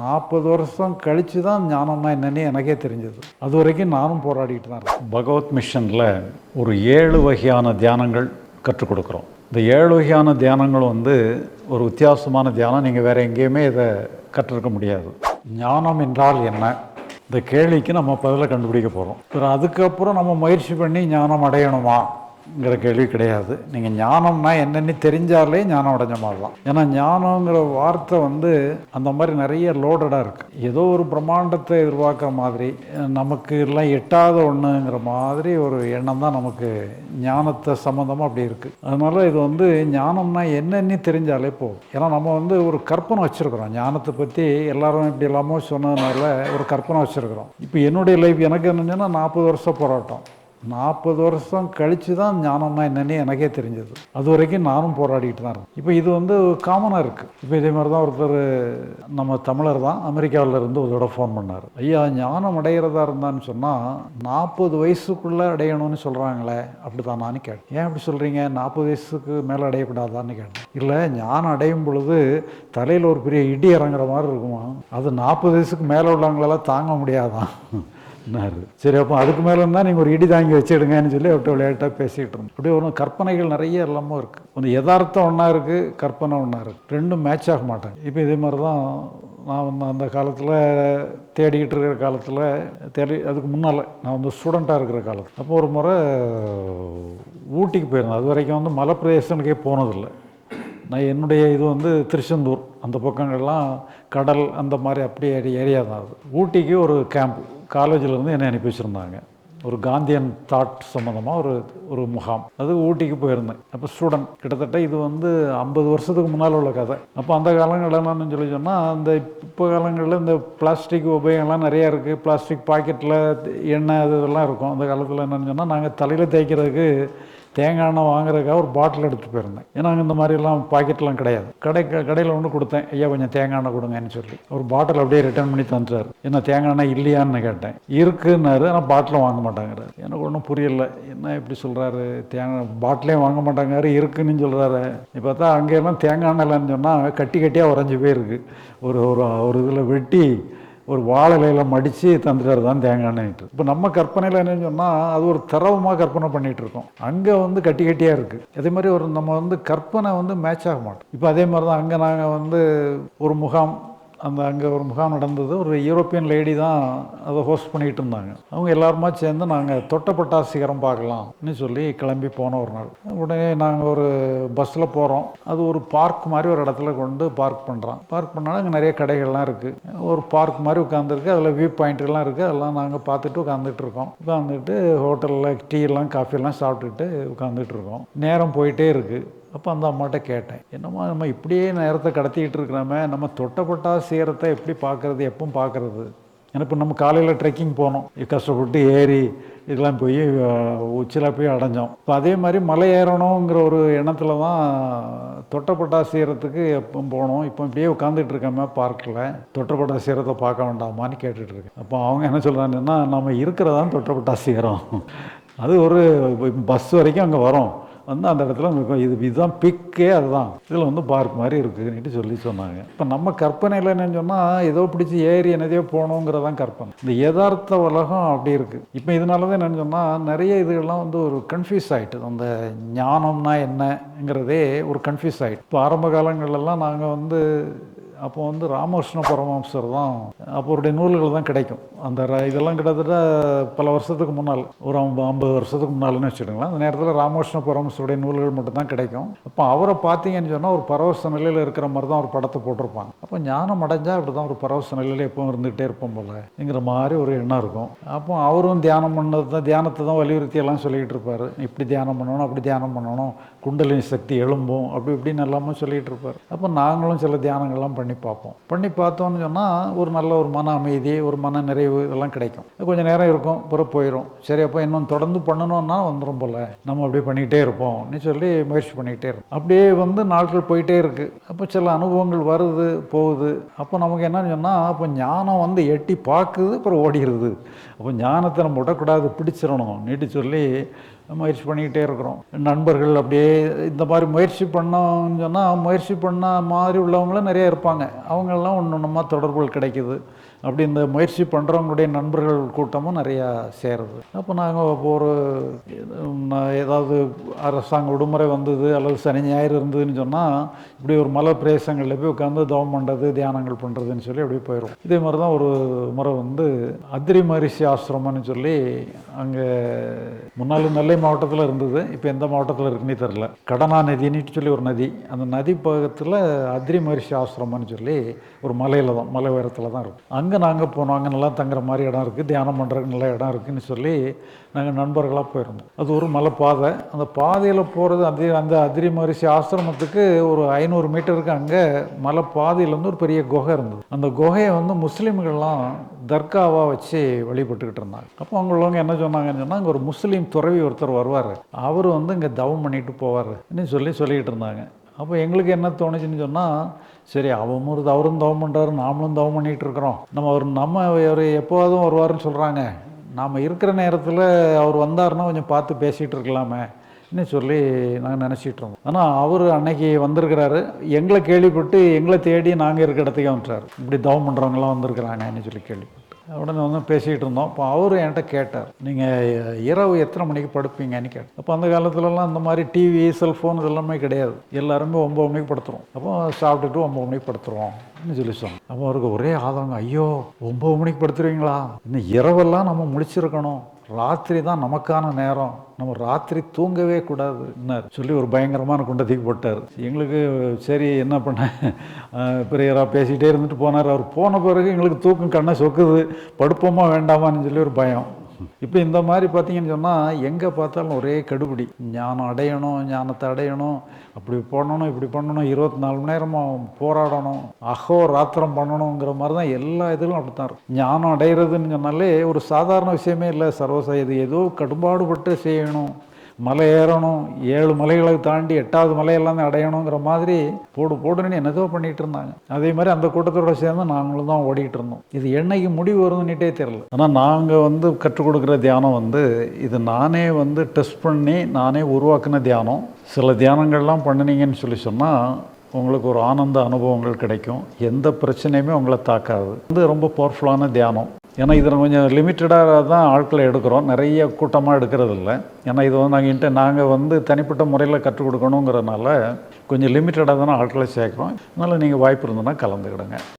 நாற்பது வருஷம் கழித்து தான் ஞானம்னா என்னன்னு எனக்கே தெரிஞ்சது. அது வரைக்கும் நானும் போராடிட்டு தான் இருக்கேன். பகவத் மிஷனில் ஒரு ஏழு வகையான தியானங்கள் கற்றுக் கொடுக்குறோம். இந்த ஏழு வகையான தியானங்கள் வந்து ஒரு வித்தியாசமான தியானம். நீங்கள் வேறு எங்கேயுமே இதை கற்றுருக்க முடியாது. ஞானம் என்றால் என்ன? இந்த கேள்விக்கு நம்ம பதிலை கண்டுபிடிக்க போகிறோம் அப்புறம் அதுக்கப்புறம் நம்ம முயற்சி பண்ணி ஞானம் அடையணுமா? ங்கிற கேள்வி கிடையாது. நீங்கள் ஞானம்னா என்னென்னு தெரிஞ்சாலே ஞானம் அடைஞ்ச மாதிரி தான். ஏன்னா ஞானங்கிற வார்த்தை வந்து அந்த மாதிரி நிறைய லோடடாக இருக்குது ஏதோ ஒரு பிரம்மாண்டத்தை எதிர்பார்க்குற மாதிரி நமக்கு எல்லாம் எட்டாத ஒன்றுங்கிற மாதிரி ஒரு எண்ணம் தான் நமக்கு ஞானத்தை சம்மந்தமாக அப்படி இருக்குது அதனால இது வந்து ஞானம்னா என்னென்னு தெரிஞ்சாலே போதும். ஏன்னா நம்ம வந்து ஒரு கற்பனை வச்சுருக்குறோம். ஞானத்தை பற்றி எல்லாரும் இப்படி எல்லாமோ சொன்னதுனால ஒரு கற்பனை வச்சுருக்குறோம். இப்போ என்னுடைய லைஃப் எனக்கு என்னன்னா நாற்பது வருஷம் போராட்டம். நாற்பது வருஷம் கழித்து தான் ஞானம்னா என்னன்னு எனக்கே தெரிஞ்சது. அது வரைக்கும் நானும் போராடிட்டு தான் இருக்கேன் இப்போ இது வந்து காமனாக இருக்குது இப்போ இதே மாதிரி தான் ஒருத்தர் நம்ம தமிழர் தான் அமெரிக்காவில் இருந்து ஒரு தடவை ஃபோன் பண்ணார். ஐயா ஞானம் அடைகிறதா இருந்தான்னு சொன்னால் நாற்பது வயசுக்குள்ளே அடையணும்னு சொல்கிறாங்களே அப்படி தான் நான் கேட்டேன். ஏன் அப்படி சொல்கிறீங்க நாற்பது வயசுக்கு மேலே அடையக்கூடாதான்னு கேட்டேன். இல்லை ஞானம் அடையும் பொழுது தலையில் ஒரு பெரிய இடி இறங்குற மாதிரி இருக்குமா? அது நாற்பது வயசுக்கு மேலே உள்ளவங்களெல்லாம் தாங்க முடியாதான் சரி அப்போ அதுக்கு மேலே இருந்தால் நீங்கள் ஒரு இடி தாங்கி வச்சிடுங்கன்னு சொல்லி அவர்கிட்ட விளையாட்டாக பேசிகிட்டு இருந்தோம். அப்படியே ஒன்றும் கற்பனைகள் நிறைய எல்லாமும் இருக்குது ஒன்று யதார்த்தம் ஒன்றா இருக்குது கற்பனை ஒன்றா இருக்குது ரெண்டும் மேட்ச் ஆக மாட்டாங்க. இப்போ இதே மாதிரி தான் நான் வந்து அந்த காலத்தில் தேடிக்கிட்டு இருக்கிற காலத்தில் தேடி அதுக்கு முன்னால் நான் வந்து ஸ்டூடெண்ட்டாக இருக்கிற காலத்தில். அப்போ ஒரு முறை ஊட்டிக்கு போயிருந்தேன். அது வரைக்கும் வந்து மலை பிரதேசனுக்கே போனதில்லை. நான் என்னுடைய இது வந்து திருச்செந்தூர். அந்த பக்கங்கள்லாம் கடல் அந்த மாதிரி அப்படியே ஏரியா தான் அது. ஊட்டிக்கு ஒரு கேம்ப் காலேஜிலேருந்து என்னை அனுப்பி வச்சுருந்தாங்க. ஒரு காந்தியன் தாட் சம்மந்தமாக ஒரு ஒரு முகாம். அது ஊட்டிக்கு போயிருந்தேன். அப்போ ஸ்டூடெண்ட். கிட்டத்தட்ட இது வந்து ஐம்பது வருஷத்துக்கு முன்னால் உள்ள கதை. அப்போ அந்த காலங்கள் என்னன்னு சொல்லி சொன்னால் அந்த இப்போ காலங்களில் இந்த பிளாஸ்டிக் உபயோகம்லாம் நிறையா இருக்குது பிளாஸ்டிக் பாக்கெட்டில் எண்ணெய் அது இதெல்லாம் இருக்கும். அந்த காலத்தில் என்னென்னு சொன்னால் நாங்கள் தலையில் தேய்க்கிறதுக்கு தேங்காய் எண்ணெய் வாங்குறதுக்காக ஒரு பாட்டில் எடுத்துகிட்டு போயிருந்தேன். ஏன்னா இந்த மாதிரிலாம் பாக்கெட்லாம் கிடையாது. கடை கடையில் ஒன்று கொடுத்தேன். ஐயா கொஞ்சம் தேங்காய் எண்ணெய் கொடுங்கன்னு சொல்லி. ஒரு பாட்டில் அப்படியே ரிட்டர்ன் பண்ணி தந்துட்டார். என்ன தேங்காய் எண்ணெய் இல்லையான்னு கேட்டேன். இருக்குன்னாரு. ஆனால் பாட்டிலும் வாங்க மாட்டாங்கிறாரு. எனக்கு ஒன்றும் புரியல. என்ன இப்படி சொல்கிறாரு தேங்காய் பாட்டிலே வாங்க மாட்டாங்காரு இருக்குன்னு சொல்கிறாரு இப்போ பார்த்தா அங்கெல்லாம் தேங்காய் எண்ணெய் இல்லைன்னு சொன்னால் கட்டி கட்டியாக உறைஞ்சி போயிருக்கு. ஒரு ஒரு ஒரு இதில் வெட்டி ஒரு வாழை மடித்து தந்துட்டார் தான் தேங்காய் எண்ணெய்ட்டு இப்போ நம்ம கற்பனையில் என்னன்னு சொன்னால் அது ஒரு தரவமாக கற்பனை பண்ணிகிட்டு இருக்கோம். அங்கே வந்து கட்டி கட்டியாக இருக்குது அதே மாதிரி ஒரு நம்ம வந்து கற்பனை வந்து மேட்ச் ஆக மாட்டோம். இப்போ அதே மாதிரி தான் அங்கே நாங்கள் வந்து ஒரு முகாம் அந்த அங்கே ஒரு முகாம் நடந்தது. ஒரு யூரோப்பியன் லேடி தான் அதை ஹோஸ்ட் பண்ணிகிட்டு இருந்தாங்க. அவங்க எல்லாருமா சேர்ந்து நாங்கள் தொட்டப்பட்டா சிகரம் பார்க்கலாம்னு சொல்லி கிளம்பி போன ஒரு நாள். உடனே நாங்கள் ஒரு பஸ்ஸில் போகிறோம் அது ஒரு பார்க் மாதிரி ஒரு இடத்துல கொண்டு பார்க் பண்ணுறோம் பார்க் பண்ணாலும் அங்கே நிறைய கடைகள்லாம் இருக்குது ஒரு பார்க் மாதிரி உட்காந்துருக்கு அதில் வியூ பாயிண்ட்லாம் இருக்குது அதெல்லாம் நாங்கள் பார்த்துட்டு உட்காந்துட்டு இருக்கோம். உட்காந்துட்டு ஹோட்டலில் டீ எல்லாம் காஃபியெல்லாம் சாப்பிட்டுட்டு உட்காந்துட்டு இருக்கோம். நேரம் போயிட்டே இருக்குது அப்போ அந்த அம்மாட்ட கேட்டேன் என்னம்மா நம்ம இப்படியே நேரத்தை கடத்திக்கிட்டு இருக்கிறோமே நம்ம தொட்டப்பட்டா சீரத்தை எப்படி பார்க்குறது எப்போ பார்க்குறது? ஏன்னா இப்போ நம்ம காலையில் ட்ரெக்கிங் போனோம். கஷ்டப்பட்டு ஏறி இதெல்லாம் போய் உச்சியில் போய் அடைஞ்சோம். இப்போ அதே மாதிரி மலை ஏறணுங்கிற ஒரு எண்ணத்தில் தான் தொட்டப்பட்டா சீரத்துக்கு எப்போ போனோம். இப்போ இப்படியே உட்காந்துட்டு இருக்கோமே பார்க்கில். தொட்டப்பட்டா சீரத்தை பார்க்க வேண்டாமான்னு கேட்டுட்டு இருக்கேன். அப்போ அவங்க என்ன சொல்கிறாங்கன்னா நம்ம இருக்கிறதான் தொட்டப்பட்டா சீரம். அது ஒரு பஸ் வரைக்கும் அங்கே வரோம். வந்து அந்த இடத்துல இருக்கும் இது இதுதான் பிக்கே அதுதான். இதில் வந்து பார்க் மாதிரி இருக்குதுன்னுட்டு சொல்லி சொன்னாங்க. இப்போ நம்ம கற்பனையில் என்னன்னு சொன்னால் ஏதோ பிடிச்சி ஏறி என்னதையோ போகணுங்கிறதான் கற்பனை. இந்த யதார்த்த உலகம் அப்படி இருக்குது இப்போ இதனால தான் என்னென்னு சொன்னால் நிறைய இதுகள்லாம் வந்து ஒரு கன்ஃபியூஸ் ஆகிட்டு அந்த ஞானம்னா என்னங்கிறதே ஒரு கன்ஃபியூஸ் ஆகிட்டு இப்போ ஆரம்ப காலங்கள்லாம் நாங்கள் வந்து அப்போ வந்து ராமகிருஷ்ண பரமஹம்சர் தான் அப்போருடைய நூல்கள் தான் கிடைக்கும். அந்த ர- இதெல்லாம் கிட்டத்தட்ட பல வருஷத்துக்கு முன்னால் ஒரு ஐம்பது ஐம்பது வருஷத்துக்கு முன்னால்னு வச்சுக்கோங்களேன். அந்த நேரத்தில் ராமகிருஷ்ண பரமஹம்சருடைய நூல்கள் மட்டும்தான் கிடைக்கும். அப்போ அவரை பார்த்தீங்கன்னு சொன்னால் ஒரு பரவச நிலையில் இருக்கிற மாதிரி தான் ஒரு படத்தை போட்டிருப்பாங்க. அப்போ ஞானம் அடைஞ்சால் அப்படி தான் ஒரு பரவச நிலையில் எப்பவும் இருந்துகிட்டே இருப்போம் போலங்கிற மாதிரி ஒரு எண்ணம் இருக்கும். அப்போ அவரும் தியானம் பண்ணது தான் தியானத்தை தான் வலியுறுத்தி எல்லாம் சொல்லிக்கிட்டு இருப்பார். இப்படி தியானம் பண்ணணும் அப்படி தியானம் பண்ணணும். குண்டலினி சக்தி எழும்பும் அப்படி இப்படின்னு எல்லாமே சொல்லிகிட்டு இருப்பார். அப்போ நாங்களும் சில தியானங்கள்லாம் பண்ணி பண்ணி பார்ப்போம். பண்ணி பார்த்தோம்னு சொன்னால் ஒரு நல்ல ஒரு மன அமைதி ஒரு மன நிறைவு இதெல்லாம் கிடைக்கும். கொஞ்சம் நேரம் இருக்கும் பிறகு போயிடும் சரி அப்போ இன்னும் தொடர்ந்து பண்ணணும்னா வந்துடும் போல். நம்ம அப்படியே பண்ணிக்கிட்டே இருப்போம்னு சொல்லி முயற்சி பண்ணிக்கிட்டே இருப்போம். அப்படியே வந்து நாட்கள் போயிட்டே இருக்குது அப்போ சில அனுபவங்கள் வருது போகுது. அப்போ நமக்கு என்னன்னு சொன்னால் அப்போ ஞானம் வந்து எட்டி பார்க்குது அப்புறம் ஓடிடுது அப்போ ஞானத்தை நம்ம விடக்கூடாது பிடிச்சிடணும். நீட்டு சொல்லி முயற்சி பண்ணிக்கிட்டே இருக்கிறோம். நண்பர்கள் அப்படியே இந்த மாதிரி முயற்சி பண்ணோம்னு சொன்னால் முயற்சி பண்ண மாதிரி உள்ளவங்களும் நிறைய இருப்பாங்க. அவங்கெல்லாம் ஒன்று ஒன்றுமா தொடர்புகள் கிடைக்கிது. அப்படி இந்த முயற்சி பண்ணுறவங்களுடைய நண்பர்கள் கூட்டமும் நிறையா சேருது. அப்போ நாங்கள் ஒரு ஏதாவது அரசாங்க விடுமுறை வந்தது அல்லது சனி ஞாயிறு இருந்ததுன்னு சொன்னால் இப்படி ஒரு மலை பிரதேசங்களில் போய் உட்காந்து தவம் பண்ணுறது தியானங்கள் பண்ணுறதுன்னு சொல்லி அப்படியே போயிடும் இதே மாதிரி தான் ஒரு முறை வந்து அத்திரி மரிசி ஆசிரமம்னு சொல்லி அங்கே முன்னாள் நெல்லை மாவட்டத்தில் இருந்தது. இப்போ எந்த மாவட்டத்தில் இருக்குன்னு தெரில கடனா நதின்னு சொல்லி ஒரு நதி. அந்த நதி பக்கத்தில் அத்திரி மரிசி ஆசிரமம்னு சொல்லி ஒரு மலையில் தான் மலை உயரத்தில் தான் இருக்கும். அங்கே நாங்கள் போனோம். அங்கே நல்லா தங்குற மாதிரி இடம் இருக்குது தியானம் பண்ணுறதுக்கு நல்ல இடம் இருக்குதுன்னு சொல்லி நாங்கள் நண்பர்களாக போயிருந்தோம். அது ஒரு மலை பாதை அந்த பாதையில் போகிறது அந்த அந்த அதிரி மகரிஷி ஆசிரமத்துக்கு ஒரு ஐநூறு மீட்டருக்கு அங்கே மலை பாதையிலேருந்து ஒரு பெரிய குகை இருந்தது. அந்த குகையை வந்து முஸ்லீம்கள்லாம் தர்காவாக வச்சு வழிபட்டுக்கிட்டு இருந்தாங்க. அப்போ அவங்க உள்ளவங்க என்ன சொன்னாங்கன்னு சொன்னால் அங்கே ஒரு முஸ்லீம் துறவி ஒருத்தர் வருவார். அவர் வந்து இங்கே தவம் பண்ணிட்டு போவார் சொல்லி சொல்லிக்கிட்டு இருந்தாங்க. அப்போ எங்களுக்கு என்ன தோணுச்சுன்னு சொன்னால் சரி அவன் ஒரு அவரும் தவம் பண்ணுறாரு நாமளும் தவம் பண்ணிகிட்டு இருக்கிறோம். நம்ம அவர் நம்ம அவர் எப்போதும் வருவாருன்னு சொல்கிறாங்க நாம் இருக்கிற நேரத்தில் அவர் வந்தாருன்னா கொஞ்சம் பார்த்து பேசிகிட்டு இருக்கலாமே சொல்லி நாங்கள் நினச்சிட்டு இருந்தோம். ஆனால் அவர் அன்னைக்கு வந்திருக்கிறாரு. எங்களை கேள்விப்பட்டு எங்களை தேடி நாங்கள் இருக்கிற இடத்துக்கே வந்துட்டார். இப்படி தவம் பண்ணுறவங்களாம் வந்திருக்கிறாங்கன்னு சொல்லி கேள்விப்பட்டு உடனே வந்து பேசிகிட்டு இருந்தோம். அப்போ அவர் என்கிட்ட கேட்டார் நீங்கள் இரவு எத்தனை மணிக்கு படுப்பீங்கன்னு கேட்டார். அப்போ அந்த காலத்துலலாம் இந்த மாதிரி டிவி செல்ஃபோன் இதெல்லாமே கிடையாது. எல்லாருமே ஒம்பது மணிக்கு படுத்துருவோம். அப்போ சாப்பிட்டுட்டு ஒம்பது மணிக்கு படுத்துருவோம் சொல்லி சொன்னோம் அப்போ அவருக்கு ஒரே ஆதங்கம் ஐயோ ஒம்பது மணிக்கு படுத்துருவீங்களா? இன்னும் இரவெல்லாம் நம்ம முடிச்சிருக்கணும். ராத்திரி தான் நமக்கான நேரம். நம்ம ராத்திரி தூங்கவே கூடாதுன்னார் சொல்லி ஒரு பயங்கரமான குண்டத்துக்கு போட்டார். எங்களுக்கு சரி என்ன பண்ண? பெரியராக பேசிகிட்டே இருந்துட்டு போனார். அவர் போன பிறகு எங்களுக்கு தூக்கம் கண்ணை சொக்குது. படுப்போமா வேண்டாமான்னு சொல்லி ஒரு பயம். இப்போ இந்த மாதிரி பார்த்தீங்கன்னு சொன்னால் எங்கே பார்த்தாலும் ஒரே கடுபிடி. ஞானம் அடையணும் ஞானத்தை அடையணும் அப்படி பண்ணணும் இப்படி பண்ணணும் இருபத்தி நாலு மணி நேரமாக போராடணும் அகோ ராத்திரம் பண்ணணுங்கிற மாதிரி தான் எல்லா இதிலும் அப்படி தான் இருக்கும். ஞானம் அடைகிறதுன்னு சொன்னாலே ஒரு சாதாரண விஷயமே இல்லை சர்வச இது ஏதோ கடும்பாடுபட்டு செய்யணும். மலை ஏறணும் ஏழு மலைகளை தாண்டி எட்டாவது மலையெல்லாம் அடையணுங்கிற மாதிரி போடு போடுன்னு என்னதோ பண்ணிகிட்டு இருந்தாங்க. அதே மாதிரி அந்த கூட்டத்தோட சேர்ந்து நாங்களும் தான் ஓடிட்டு இருந்தோம். இது என்னைக்கு முடிவு வருதுன்னுட்டே தெரியல. ஆனால் நாங்கள் வந்து கற்றுக் கொடுக்குற தியானம் வந்து இது நானே வந்து டெஸ்ட் பண்ணி நானே உருவாக்கின தியானம். சில தியானங்கள்லாம் பண்ணினீங்கன்னு சொல்லி சொன்னால் உங்களுக்கு ஒரு ஆனந்த அனுபவங்கள் கிடைக்கும். எந்த பிரச்சனையுமே உங்களை தாக்காது. வந்து ரொம்ப பவர்ஃபுல்லான தியானம். ஏன்னா இதில் கொஞ்சம் லிமிட்டடாக தான் ஆட்களை எடுக்கிறோம். நிறைய கூட்டமாக எடுக்கிறது இல்லை ஏன்னா இது வந்து நாங்கள் இன்ட்டு நாங்கள் வந்து தனிப்பட்ட முறையில் கற்றுக் கொடுக்கணுங்கிறனால கொஞ்சம் லிமிட்டடாக தானே ஆட்களை சேர்க்குறோம். அதனால் நீங்கள் வாய்ப்பு இருந்ததுன்னா கலந்துக்கிடுங்க.